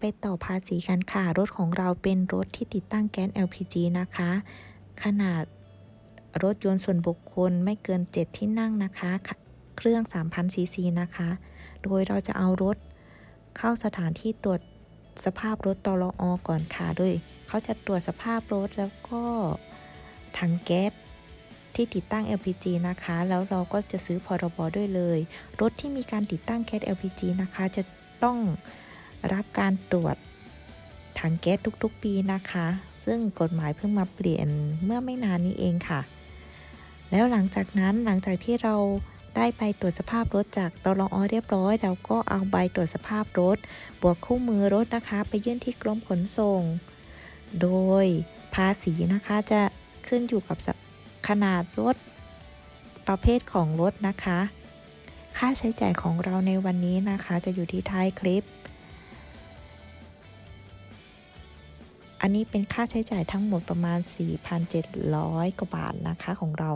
ไปต่อภาษีกันค่ะ รถของเราเป็นรถที่ติดตั้งแก๊ส LPG นะคะ ขนาดรถยนต์ส่วนบุคคลไม่เกิน 7 ที่นั่งนะคะ เครื่อง 3,000 ซีซีนะคะ โดยเราจะเอารถเข้าสถานที่ตรวจสภาพรถตลออก่อนค่ะโดยเขาจะตรวจสภาพรถแล้วก็ถังแก๊สที่ติดตั้ง LPG นะคะ แล้วเราก็จะซื้อพรบด้วยเลย รถที่มีการติดตั้งแก๊ส LPG นะคะ จะต้อง รับการตรวจถังแก๊สทุกๆ ปีนะคะ ซึ่งกฎหมายเพิ่งมาเปลี่ยนเมื่อไม่นานนี้เองค่ะ แล้วหลังจากนั้นหลังจากที่เราได้ใบตรวจสภาพรถจากตลออเรียบร้อย เราก็เอาใบตรวจสภาพรถ บวกคู่มือรถนะคะ ไปยื่นที่กรมขนส่ง โดยภาษีนะคะจะขึ้นอยู่กับขนาดรถ ประเภทของรถนะคะ ค่าใช้จ่ายของเราในวันนี้นะคะ จะอยู่ที่ท้ายคลิป อันนี้เป็นค่าใช้จ่ายทั้งหมดประมาณ 4,700 กว่าบาทนะคะของเรา